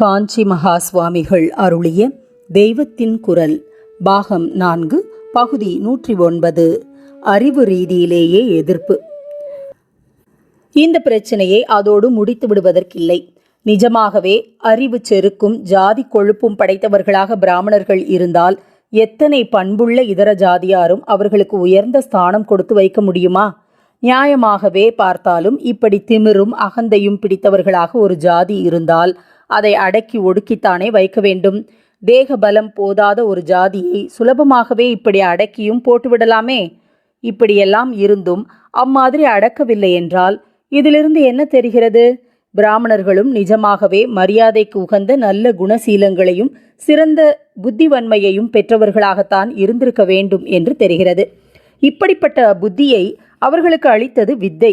காஞ்சி மகா சுவாமிகள் அருளிய தெய்வத்தின் குரல் பாகம் நான்கு பகுதி நூற்றி ஒன்பது அறிவு ரீதியிலேயே எதிர்ப்பு. இந்த பிரச்சனையை அதோடு முடித்து விடுவதற்கில்லை. நிஜமாகவே அறிவு செருக்கும் ஜாதி கொழுப்பும் படைத்தவர்களாக பிராமணர்கள் இருந்தால் எத்தனை பண்புள்ள இதர ஜாதியாரும் அவர்களுக்கு உயர்ந்த ஸ்தானம் கொடுத்து வைக்க முடியுமா? நியாயமாகவே பார்த்தாலும் இப்படி திமிரும் அகந்தையும் பிடித்தவர்களாக ஒரு ஜாதி இருந்தால் அதை அடக்கி ஒடுக்கித்தானே வைக்க வேண்டும். தேக பலம் போதாத ஒரு ஜாதியை சுலபமாகவே இப்படி அடக்கியும் போட்டுவிடலாமே. இப்படியெல்லாம் இருந்தும் அம்மாதிரி அடக்கவில்லை என்றால் இதிலிருந்து என்ன தெரிகிறது? பிராமணர்களும் நிஜமாகவே மரியாதைக்கு உகந்த நல்ல குணசீலங்களையும் சிறந்த புத்திவன்மையையும் பெற்றவர்களாகத்தான் இருந்திருக்க வேண்டும் என்று தெரிகிறது. இப்படிப்பட்ட புத்தியை அவர்களுக்கு அளித்தது வித்தை.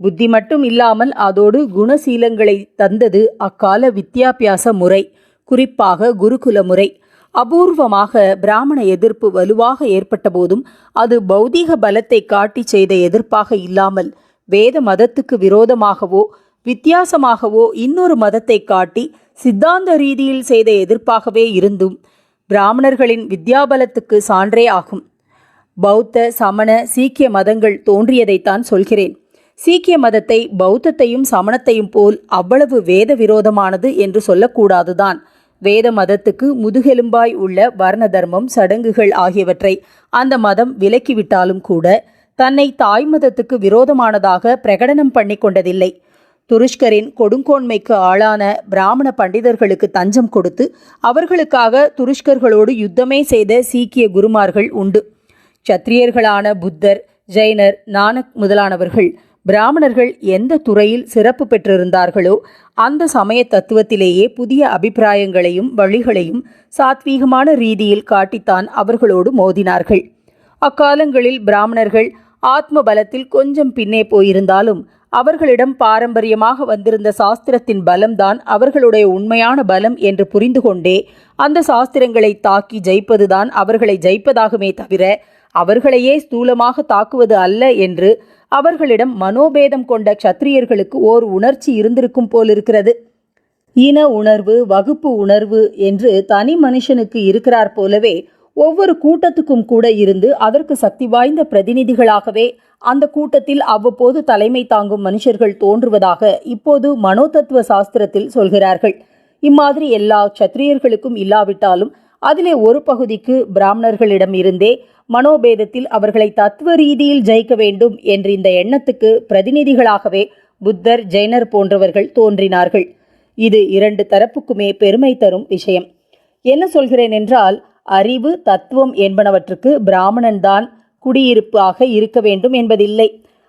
புத்தி மட்டும் இல்லாமல் அதோடு குணசீலங்களை தந்தது அக்கால வித்யாபியாச முறை குறிப்பாக குருகுல முறை. அபூர்வமாக பிராமண எதிர்ப்பு வலுவாக ஏற்பட்ட போதும் அது பௌதீக பலத்தை காட்டி செய்த எதிர்ப்பாக இல்லாமல் வேத மதத்துக்கு விரோதமாகவோ வித்தியாசமாகவோ இன்னொரு மதத்தை காட்டி சித்தாந்த ரீதியில் செய்த எதிர்ப்பாகவே இருந்தும் பிராமணர்களின் வித்யாபலத்துக்கு சான்றே ஆகும். பௌத்த சமண சீக்கிய மதங்கள் தோன்றியதைத்தான் சொல்கிறேன். சீக்கிய மதத்தை பௌத்தத்தையும் சமணத்தையும் போல் அவ்வளவு வேத விரோதமானது என்று சொல்லக்கூடாதுதான். வேத மதத்துக்கு முதுகெலும்பாய் உள்ள வர்ண தர்மம் சடங்குகள் ஆகியவற்றை அந்த மதம் விலக்கிவிட்டாலும் கூட தன்னை தாய் மதத்துக்கு விரோதமானதாக பிரகடனம் பண்ணி கொண்டதில்லை. துருஷ்கரின் கொடுங்கோன்மைக்கு ஆளான பிராமண பண்டிதர்களுக்கு தஞ்சம் கொடுத்து அவர்களுக்காக துருஷ்கர்களோடு யுத்தமே செய்த சீக்கிய குருமார்கள் உண்டு. சத்திரியர்களான புத்தர் ஜெயினர் நானக் முதலானவர்கள் பிராமணர்கள் எந்த துறையில் சிறப்பு பெற்றிருந்தார்களோ அந்த சமய தத்துவத்திலேயே புதிய அபிப்பிராயங்களையும் வழிகளையும் சாத்வீகமான ரீதியில் காட்டித்தான் அவர்களோடு மோதினார்கள். அக்காலங்களில் பிராமணர்கள் ஆத்ம பலத்தில் கொஞ்சம் பின்னே போயிருந்தாலும் அவர்களிடம் பாரம்பரியமாக வந்திருந்த சாஸ்திரத்தின் பலம்தான் அவர்களுடைய உண்மையான பலம் என்று புரிந்து கொண்டே அந்த சாஸ்திரங்களை தாக்கி ஜெயிப்பதுதான் அவர்களை ஜெயிப்பதாகுமே தவிர அவர்களையே ஸ்தூலமாக தாக்குவது அல்ல என்று அவர்களிடம் மனோபேதம் கொண்ட க்ஷத்திரியர்களுக்கு ஓர் உணர்ச்சி இருந்திருக்கும் போலிருக்கிறது. இன உணர்வு வகுப்பு உணர்வு என்று தனி மனுஷனுக்கு இருக்கிறார் போலவே ஒவ்வொரு கூட்டத்துக்கும் கூட இருந்து அதற்கு சக்தி வாய்ந்த பிரதிநிதிகளாகவே அந்த கூட்டத்தில் அவ்வப்போது தலைமை தாங்கும் மனுஷர்கள் தோன்றுவதாக இப்போது மனோதத்துவ சாஸ்திரத்தில் சொல்கிறார்கள். இம்மாதிரி எல்லா க்ஷத்திரியர்களுக்கும் இல்லாவிட்டாலும் அதிலே ஒரு பகுதிக்கு பிராமணர்களிடம் இருந்தே மனோபேதத்தில் அவர்களை தத்துவ ரீதியில் ஜெயிக்க வேண்டும் என்ற இந்த எண்ணத்துக்கு பிரதிநிதிகளாகவே புத்தர் ஜெயினர் போன்றவர்கள் தோன்றினார்கள். இது இரண்டு தரப்புக்குமே பெருமை தரும் விஷயம். என்ன சொல்கிறேன் என்றால் அறிவு தத்துவம் என்பனவற்றுக்கு பிராமணன்தான் குடியிருப்பாக இருக்க வேண்டும் என்பதில்லை.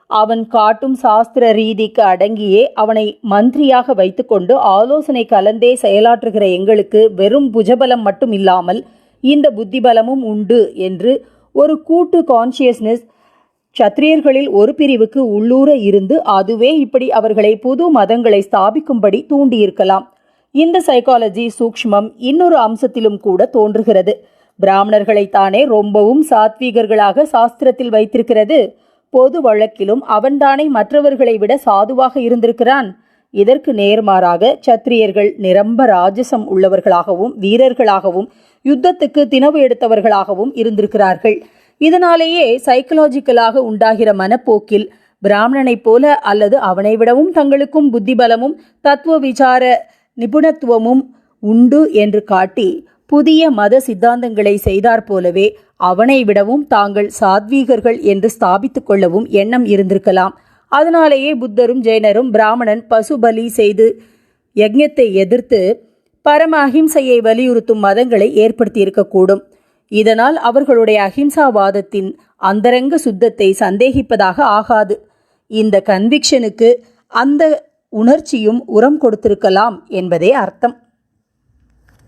அவன் காட்டும் சாஸ்திர ரீதிக்கு அடங்கியே அவனை மந்திரியாக வைத்துக்கொண்டு ஆலோசனை கலந்தே செயலாற்றுகிற எங்களுக்கு வெறும் புஜபலம் மட்டும் இல்லாமல் இந்த புத்திபலமும் உண்டு என்று ஒரு கூட்டு கான்சியஸ்னஸ் சத்திரியர்களில் ஒரு பிரிவுக்கு உள்ளூர இருந்து அதுவே இப்படி அவர்களை புது மதங்களை ஸ்தாபிக்கும்படி தூண்டியிருக்கலாம். இந்த சைக்காலஜி சூக்ஷ்மம் இன்னொரு அம்சத்திலும் கூட தோன்றுகிறது. பிராமணர்களைத்தானே ரொம்பவும் சாத்வீகர்களாக சாஸ்திரத்தில் வைத்திருக்கிறது. பொது வழக்கிலும் அவன்தானே மற்றவர்களை விட சாதுவாக இருந்திருக்கிறான். இதற்கு நேர்மாறாக சத்திரியர்கள் நிரம்ப ராஜசம் உள்ளவர்களாகவும் வீரர்களாகவும் யுத்தத்துக்கு தினவு எடுத்தவர்களாகவும் இருந்திருக்கிறார்கள். இதனாலேயே சைக்கலாஜிக்கலாக உண்டாகிற மனப்போக்கில் பிராமணனைப் போல அல்லது அவனை விடவும் தங்களுக்கும் புத்திபலமும் தத்துவ விசார நிபுணத்துவமும் உண்டு என்று காட்டி புதிய மத சித்தாந்தங்களை செய்தார் போலவே அவனை விடவும் தாங்கள் சாத்வீகர்கள் என்று ஸ்தாபித்துக் கொள்ளவும் எண்ணம் இருந்திருக்கலாம். அதனாலேயே புத்தரும் ஜெயினரும் பிராமணன் பசுபலி செய்து யஜ்ஞத்தை எதிர்த்து பரம அஹிம்சையை வலியுறுத்தும் மதங்களை ஏற்படுத்தியிருக்கக்கூடும். இதனால் அவர்களுடைய அஹிம்சாவாதத்தின் அந்தரங்க சுத்தத்தை சந்தேகிப்பதாக ஆகாது. இந்த கன்விக்ஷனுக்கு அந்த உணர்ச்சியும் உரம் கொடுத்திருக்கலாம் என்பதே அர்த்தம்.